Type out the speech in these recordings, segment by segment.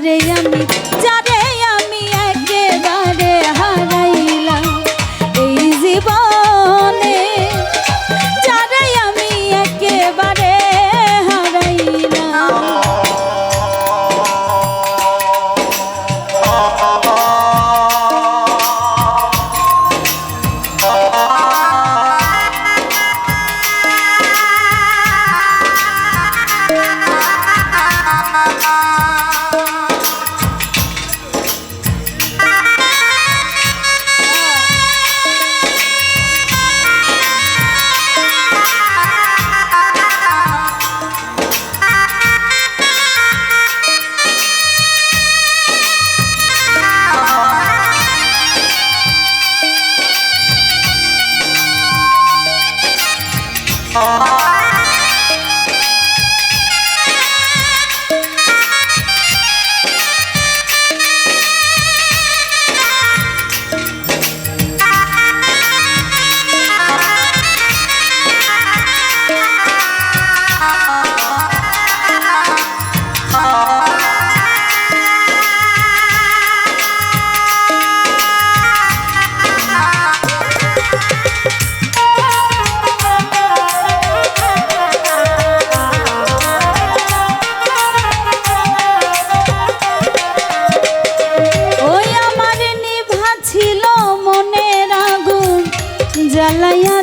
yummy. জ্বালাইয়া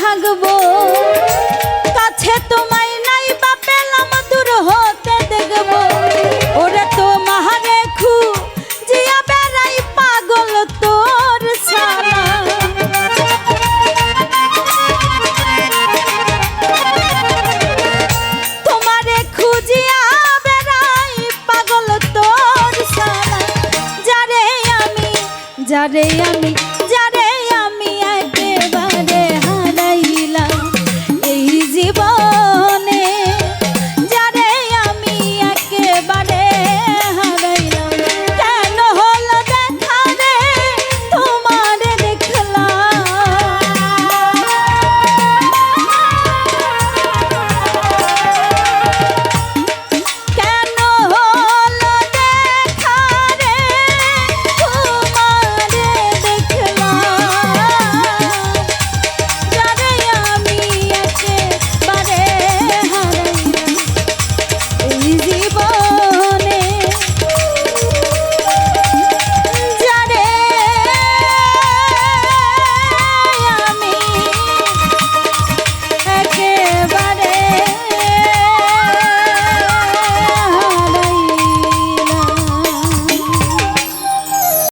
থাকব